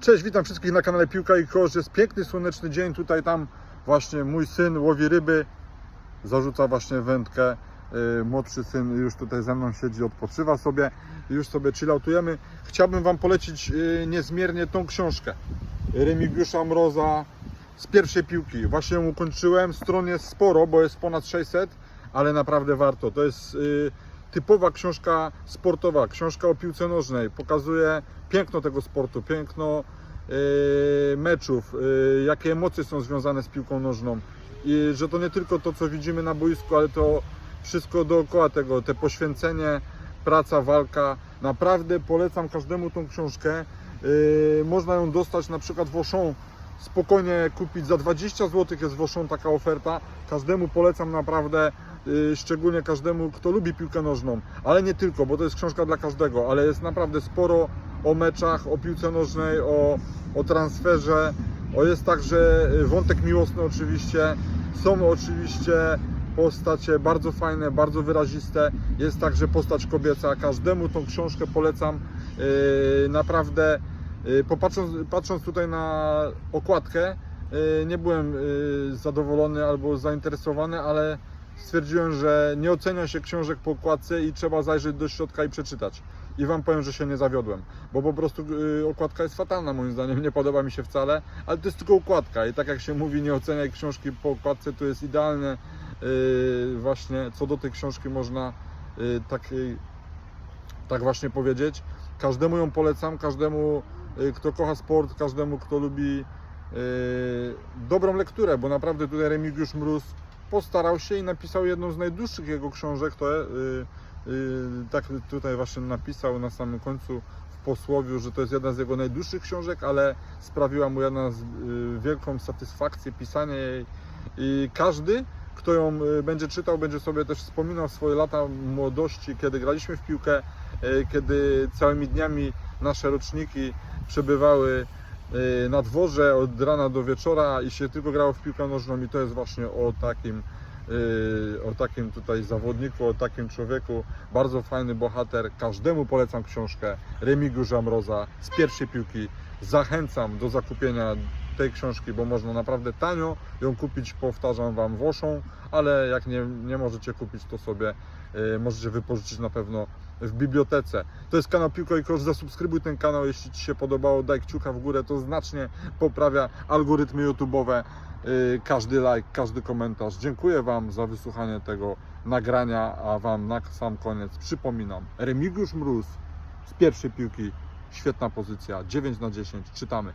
Cześć, witam wszystkich na kanale Piłka i Kosz. Jest piękny, słoneczny dzień. Tutaj tam właśnie mój syn łowi ryby. Zarzuca właśnie wędkę. Yy, Młodszy syn już tutaj ze mną siedzi, odpoczywa sobie. Już sobie chilloutujemy. Chciałbym Wam polecić yy, niezmiernie tą książkę. Remigiusza Mroza z pierwszej piłki. Właśnie ją ukończyłem. Stron jest sporo, bo jest ponad 600, ale naprawdę warto. To jest yy, typowa książka sportowa, książka o piłce nożnej. Pokazuje piękno tego sportu, piękno yy, meczów, yy, jakie emocje są związane z piłką nożną. I że to nie tylko to, co widzimy na boisku, ale to wszystko dookoła tego, te poświęcenie, praca, walka. Naprawdę polecam każdemu tą książkę. Yy, można ją dostać na przykład w Auchan, spokojnie kupić za 20 zł jest w Auchan taka oferta. Każdemu polecam naprawdę, szczególnie każdemu, kto lubi piłkę nożną, ale nie tylko, bo to jest książka dla każdego, ale jest naprawdę sporo o meczach, o piłce nożnej, o, o transferze. O jest także yy, wątek miłosny oczywiście. Są oczywiście postacie bardzo fajne, bardzo wyraziste. Jest także postać kobieca. Każdemu tą książkę polecam. Yy, naprawdę popatrząc, patrząc tutaj na okładkę, nie byłem zadowolony albo zainteresowany, ale stwierdziłem, że nie ocenia się książek po okładce i trzeba zajrzeć do środka i przeczytać. I Wam powiem, że się nie zawiodłem, bo po prostu yy, okładka jest fatalna moim zdaniem, nie podoba mi się wcale, ale to jest tylko okładka i tak jak się mówi, nie oceniaj książki po okładce, to jest idealne yy, właśnie co do tej książki można yy, takiej, tak właśnie powiedzieć. Każdemu ją polecam, każdemu yy, kto kocha sport, każdemu kto lubi yy, dobrą lekturę, bo naprawdę tutaj Remigiusz Mróz postarał się i napisał jedną z najdłuższych jego książek, to yy, yy, tak tutaj właśnie napisał na samym końcu w posłowiu, że to jest jedna z jego najdłuższych książek, ale sprawiła mu jedna z, yy, wielką satysfakcję pisanie jej. I każdy, kto ją będzie czytał, będzie sobie też wspominał swoje lata młodości, kiedy graliśmy w piłkę, kiedy całymi dniami nasze roczniki przebywały na dworze od rana do wieczora i się tylko grało w piłkę nożną i to jest właśnie o takim y, o takim tutaj zawodniku, o takim człowieku, bardzo fajny bohater. Każdemu polecam książkę Remigiusza Mroza z pierwszej piłki. Zachęcam do zakupienia tej książki, bo można naprawdę tanio ją kupić, powtarzam Wam, Włoszą, ale jak nie, nie możecie kupić, to sobie y, możecie wypożyczyć na pewno w bibliotece. To jest kanał Piłko i Kosz, zasubskrybuj ten kanał, jeśli Ci się podobało, daj kciuka w górę, to znacznie poprawia algorytmy YouTube'owe. Y, Każdy like, każdy komentarz. Dziękuję Wam za wysłuchanie tego nagrania, a Wam na sam koniec przypominam, Remigiusz Mróz z pierwszej piłki, świetna pozycja, 9 na 10, czytamy.